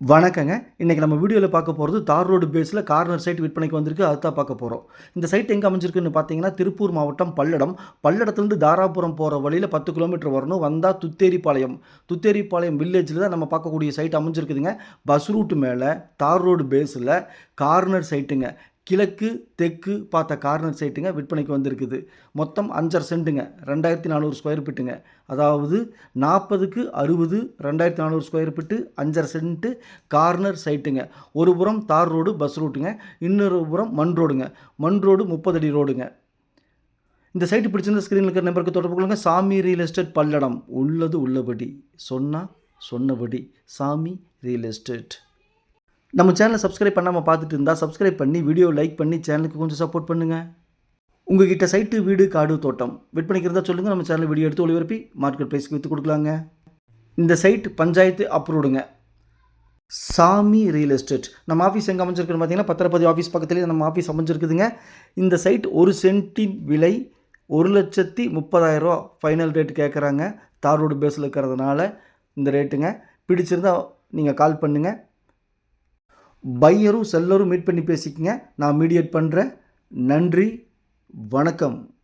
வணக்கங்க. இன்றைக்கி நம்ம வீடியோவில் பார்க்க போகிறது தார் ரோடு பேஸில் கார்னர் சைட் விற்பனைக்கு வந்திருக்கு. அதுதான் பார்க்க போகிறோம் இந்த சைட் எங்கே அமைஞ்சிருக்குன்னு பார்த்தீங்கன்னா திருப்பூர் மாவட்டம் பல்லடம். பல்லடத்துலேருந்து தாராபுரம் போகிற வழியில் பத்து கிலோமீட்டர் வரணும். வந்தால் துத்தேரிப்பாளையம். துத்தேரிப்பாளையம் வில்லேஜில் தான் நம்ம பார்க்கக்கூடிய சைட் அமைஞ்சிருக்குதுங்க. பஸ் ரூட்டு மேலே தார் ரோடு பேஸில் கார்னர் சைட்டுங்க கிழக்கு தெற்கு பார்த்த கார்னர் சைட்டுங்க விற்பனைக்கு வந்திருக்குது. மொத்தம் அஞ்சரை சென்ட்டுங்க. ரெண்டாயிரத்தி நானூறு ஸ்கொயர் ஃபீட்டுங்க அதாவது நாற்பதுக்கு அறுபது ரெண்டாயிரத்தி நானூறு ஸ்கொயர் ஃபீட்டு அஞ்சரை சென்ட்டு கார்னர் சைட்டுங்க. ஒரு புறம் தார் ரோடு பஸ் ரூட்டுங்க. இன்னொரு புறம் மண் ரோடுங்க. மண் ரோடு முப்பது அடி ரோடுங்க. இந்த சைட்டு பிடிச்சிருந்த ஸ்க்ரீனில் இருக்கிற நம்பருக்கு தொடர்பு கொள்ளுங்க. சாமி ரியல் எஸ்டேட் பல்லடம். உள்ளது உள்ளபடி. சொன்னால் சொன்னபடி. சாமி ரியல் எஸ்டேட் நம்ம சேனலை சப்ஸ்கிரைப் பண்ணாமல் பார்த்துட்டு இருந்தால் சப்ஸ்கிரைப் பண்ணி வீடியோ லைக் பண்ணி சேனலுக்கு கொஞ்சம் சப்போர்ட் பண்ணுங்கள் உங்ககிட்ட சைட்டு வீடு காடு தோட்டம் விற்பனைக்கு இருந்தால் சொல்லுங்கள் நம்ம சேனல் வீடியோ எடுத்து ஒளிபரப்பி மார்க்கெட் ப்ரைஸ்க்கு விற்று கொடுக்கலாங்க. இந்த சைட் பஞ்சாயத்து அப்ரூவ்டுங்க சாமி ரியல் எஸ்டேட் நம்ம ஆஃபீஸ் எங்கே அமைஞ்சிருக்குன்னு பார்த்தீங்கன்னா பத்திரப்பதி ஆஃபீஸ் பக்கத்துலேயே நம்ம ஆஃபீஸ் அமைஞ்சிருக்குதுங்க. இந்த சைட் ஒரு சென்ட்டின் விலை ஒரு லட்சத்தி முப்பதாயிரரூவா ஃபைனல் ரேட் கேட்குறாங்க தார் ரோடு பேஸில் இருக்கிறதுனால இந்த ரேட்டுங்க பிடிச்சிருந்தா நீங்கள் கால் பண்ணுங்கள் பையரும் செல்லரும் மீட் பண்ணி பேசிக்கங்க. நான் மீடியேட் பண்ணுறேன் நன்றி. வணக்கம்.